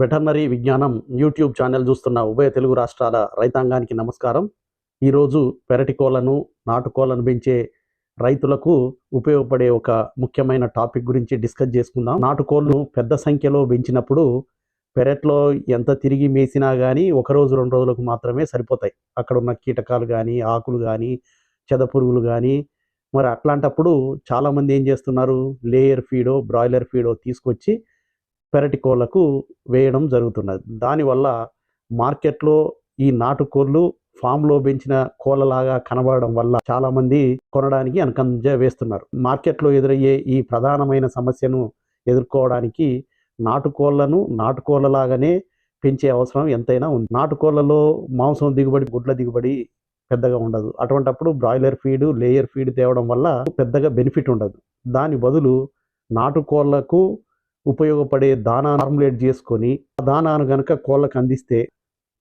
Veterinary విజ్ఞానం YouTube channel చూస్తున్న ఉభయ తెలుగు రాష్ట్రాల రైతాంగానికి నమస్కారం. ఈరోజు పెరటి కోళ్ళను నాటుకోళ్ళను పెంచే రైతులకు ఉపయోగపడే ఒక ముఖ్యమైన టాపిక్ గురించి డిస్కస్ చేసుకుందాం. నాటుకోళ్ళను పెద్ద సంఖ్యలో పెంచినప్పుడు పెరట్లో ఎంత తిరిగి మేసినా కానీ ఒక రోజు రెండు రోజులకు మాత్రమే సరిపోతాయి. అక్కడ ఉన్న కీటకాలు కానీ ఆకులు కానీ చెదపురుగులు కానీ మరి అట్లాంటప్పుడు చాలామంది ఏం చేస్తున్నారు? లేయర్ ఫీడో బ్రాయిలర్ ఫీడో తీసుకొచ్చి పెరటి కోళ్ళకు వేయడం జరుగుతున్నది. దానివల్ల మార్కెట్లో ఈ నాటుకోళ్ళు ఫామ్లో పెంచిన కోళ్ళలాగా కనబడడం వల్ల చాలామంది కొనడానికి అనుకంజ వేస్తున్నారు. మార్కెట్లో ఎదురయ్యే ఈ ప్రధానమైన సమస్యను ఎదుర్కోవడానికి నాటుకోళ్ళను నాటుకోళ్ళలాగానే పెంచే అవసరం ఎంతైనా ఉంది. నాటుకోళ్ళలో మాంసం దిగుబడి గుడ్ల దిగుబడి పెద్దగా ఉండదు. అటువంటప్పుడు బ్రాయిలర్ ఫీడ్ లేయర్ ఫీడ్ తేవడం వల్ల పెద్దగా బెనిఫిట్ ఉండదు. దాని బదులు నాటుకోళ్ళకు ఉపయోగపడే దానా ఫార్ములేట్ చేసుకొని ఆ దానాను కనుక కోళ్ళకు అందిస్తే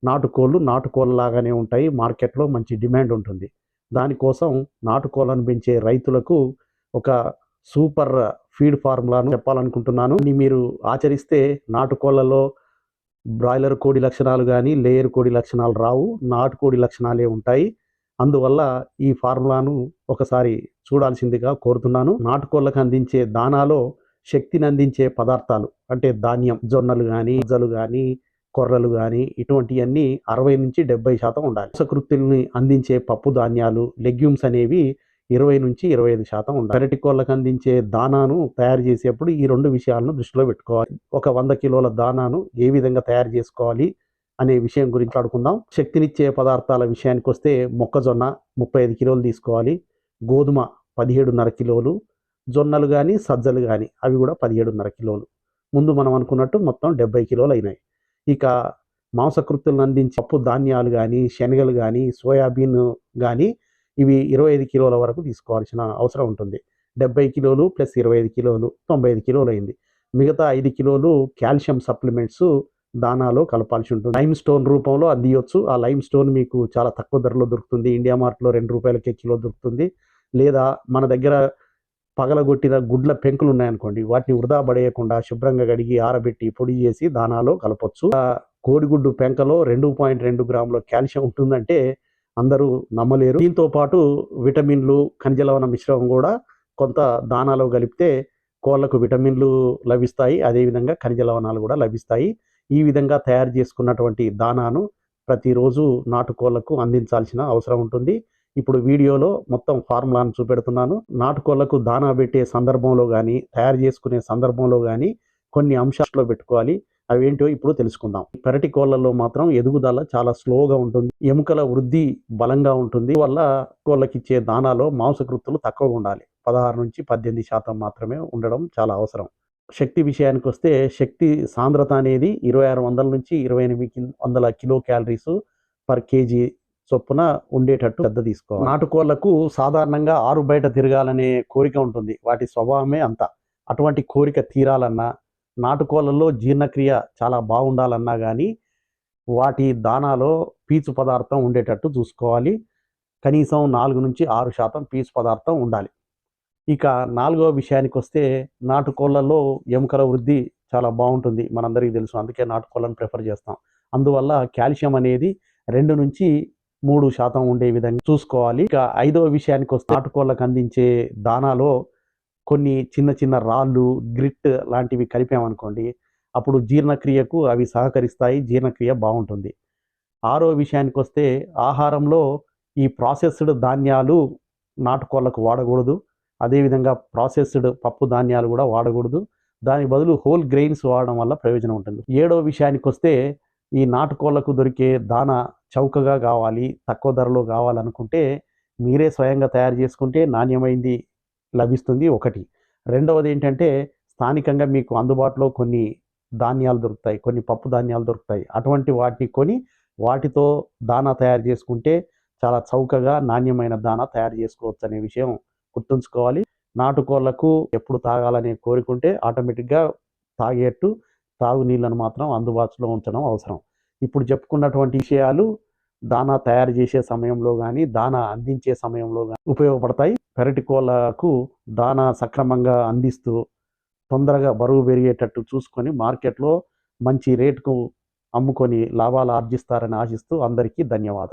నాటుకోళ్ళు నాటుకోళ్ళలాగానే ఉంటాయి. మార్కెట్లో మంచి డిమాండ్ ఉంటుంది. దానికోసం నాటుకోళ్ళను పెంచే రైతులకు ఒక సూపర్ ఫీడ్ ఫార్ములాను చెప్పాలనుకుంటున్నాను. మీరు ఆచరిస్తే నాటుకోళ్ళలో బ్రాయిలర్ కోడి లక్షణాలు కానీ లేయర్ కోడి లక్షణాలు రావు. నాటుకోడి లక్షణాలే ఉంటాయి. అందువల్ల ఈ ఫార్ములాను ఒకసారి చూడాల్సిందిగా కోరుతున్నాను. నాటుకోళ్ళకు అందించే దానాలో శక్తిని అందించే పదార్థాలు అంటే ధాన్యం జొన్నలు కానీ జలు కానీ కొర్రలు కానీ ఇటువంటివన్నీ అరవై నుంచి డెబ్బై శాతం ఉండాలి. సకృతుల్ని అందించే పప్పు ధాన్యాలు లెగ్యూమ్స్ అనేవి ఇరవై నుంచి ఇరవై ఐదు శాతం ఉండాలి. పెరటి కోళ్ళకు అందించే దానాను తయారు చేసేప్పుడు ఈ రెండు విషయాలను దృష్టిలో పెట్టుకోవాలి. ఒక వంద కిలోల దానాను ఏ విధంగా తయారు చేసుకోవాలి? అనే విషయం గురించి ఆడుకుందాం. శక్తినిచ్చే పదార్థాల విషయానికి వస్తే మొక్కజొన్న ముప్పై ఐదు కిలోలు తీసుకోవాలి. గోధుమ పదిహేడున్నర కిలోలు. జొన్నలు కానీ సజ్జలు కానీ అవి కూడా పదిహేడున్నర కిలోలు. ముందు మనం అనుకున్నట్టు మొత్తం డెబ్బై కిలోలు అయినాయి. ఇక మాంసకృతులను అందించే పప్పు ధాన్యాలు కానీ శనగలు కానీ సోయాబీన్ కానీ ఇవి ఇరవై ఐదు కిలోల వరకు తీసుకోవాల్సిన అవసరం ఉంటుంది. డెబ్బై కిలోలు ప్లస్ ఇరవై ఐదు కిలోలు తొంభై ఐదు కిలోలు అయింది. మిగతా ఐదు కిలోలు కాల్షియం సప్లిమెంట్స్ దానాలో కలపాల్సి ఉంటుంది. లైమ్ స్టోన్ రూపంలో అందియొచ్చు ఆ లైమ్ స్టోన్ మీకు చాలా తక్కువ ధరలో దొరుకుతుంది. ఇండియా మార్ట్లో రెండు రూపాయలకే కిలో దొరుకుతుంది. లేదా మన దగ్గర పగలగొట్టిన గుడ్ల పెంకులు ఉన్నాయనుకోండి వాటిని వృధా పడేయకుండా శుభ్రంగా కడిగి ఆరబెట్టి పొడి చేసి దానాలో కలపొచ్చు. ఆ కోడిగుడ్డు పెంకలో రెండు పాయింట్ రెండు గ్రాముల కాల్షియం ఉంటుందంటే అందరూ నమ్మలేరు. దీంతో పాటు విటమిన్లు ఖనిజ లవణ మిశ్రమం కూడా కొంత దానాలో కలిపితే కోళ్ళకు విటమిన్లు లభిస్తాయి. అదేవిధంగా ఖనిజ లవణాలు కూడా లభిస్తాయి. ఈ విధంగా తయారు చేసుకున్నటువంటి దానాను ప్రతిరోజు నాటుకోళ్ళకు అందించాల్సిన అవసరం ఉంటుంది. ఇప్పుడు వీడియోలో మొత్తం ఫార్ములాను చూపెడుతున్నాను. నాటుకోళ్ళకు దానా పెట్టే సందర్భంలో కానీ తయారు చేసుకునే సందర్భంలో కానీ కొన్ని అంశాల్లో పెట్టుకోవాలి. అవేంటో ఇప్పుడు తెలుసుకుందాం. పెరటి కోళ్ళల్లో మాత్రం ఎదుగుదల చాలా స్లోగా ఉంటుంది. ఎముకల వృద్ధి బలంగా ఉంటుంది. వల్ల కోళ్ళకి ఇచ్చే దానాలో మాంసకృత్తులు తక్కువగా ఉండాలి. పదహారు నుంచి పద్దెనిమిది శాతం మాత్రమే ఉండడం చాలా అవసరం. శక్తి విషయానికి వస్తే శక్తి సాంద్రత అనేది ఇరవై ఆరు వందల నుంచి ఇరవై ఎనిమిది వందల కిలో క్యాలరీస్ పర్ కేజీ చొప్పున ఉండేటట్టు పెద్ద తీసుకోవాలి. నాటుకోళ్ళకు సాధారణంగా ఆరు బయట తిరగాలనే కోరిక ఉంటుంది. వాటి స్వభావమే అంత. అటువంటి కోరిక తీరాలన్నా నాటుకోళ్ళలో జీర్ణక్రియ చాలా బాగుండాలన్నా కానీ వాటి దానాలో పీచు పదార్థం ఉండేటట్టు చూసుకోవాలి. కనీసం నాలుగు నుంచి ఆరు శాతం పీచు పదార్థం ఉండాలి. ఇక నాలుగవ విషయానికి వస్తే నాటుకోళ్ళలో ఎముకల వృద్ధి చాలా బాగుంటుంది. మనందరికీ తెలుసు. అందుకే నాటుకోళ్ళను ప్రిఫర్ చేస్తాం. అందువల్ల కాల్షియం అనేది రెండు నుంచి మూడు శాతం ఉండే విధంగా చూసుకోవాలి. ఇక ఐదవ విషయానికి వస్తే నాటుకోళ్ళకు అందించే దానాలో కొన్ని చిన్న చిన్న రాళ్ళు గ్రిట్ లాంటివి కలిపామనుకోండి అప్పుడు జీర్ణక్రియకు అవి సహకరిస్తాయి. జీర్ణక్రియ బాగుంటుంది. ఆరో విషయానికి వస్తే ఆహారంలో ఈ ప్రాసెస్డ్ ధాన్యాలు నాటుకోళ్ళకు వాడకూడదు. అదేవిధంగా ప్రాసెస్డ్ పప్పు ధాన్యాలు కూడా వాడకూడదు. దాని బదులు హోల్ గ్రెయిన్స్ వాడడం వల్ల ప్రయోజనం ఉంటుంది. ఏడో విషయానికి వస్తే ఈ నాటుకోళ్ళకు దొరికే దాన చౌకగా కావాలి తక్కువ ధరలో కావాలనుకుంటే మీరే స్వయంగా తయారు చేసుకుంటే నాణ్యమైంది లభిస్తుంది ఒకటి. రెండవది ఏంటంటే స్థానికంగా మీకు అందుబాటులో కొన్ని ధాన్యాలు దొరుకుతాయి కొన్ని పప్పు ధాన్యాలు దొరుకుతాయి. అటువంటి వాటిని కొని వాటితో దానా తయారు చేసుకుంటే చాలా చౌకగా నాణ్యమైన దానా తయారు చేసుకోవచ్చు అనే విషయం గుర్తుంచుకోవాలి. నాటుకోళ్ళకు ఎప్పుడు తాగాలనే కోరుకుంటే ఆటోమేటిక్గా తాగేట్టు తాగునీళ్ళను మాత్రం అందుబాటులో ఉంచడం అవసరం. ఇప్పుడు చెప్పుకున్నటువంటి విషయాలు దానా తయారు చేసే సమయంలో కానీ దానా అందించే సమయంలో కానీ ఉపయోగపడతాయి. పెరటి కోళ్ళకు దానా సక్రమంగా అందిస్తూ తొందరగా బరువు పెరిగేటట్టు చూసుకొని మార్కెట్లో మంచి రేటుకు అమ్ముకొని లాభాలు ఆర్జిస్తారని ఆశిస్తూ అందరికీ ధన్యవాదాలు.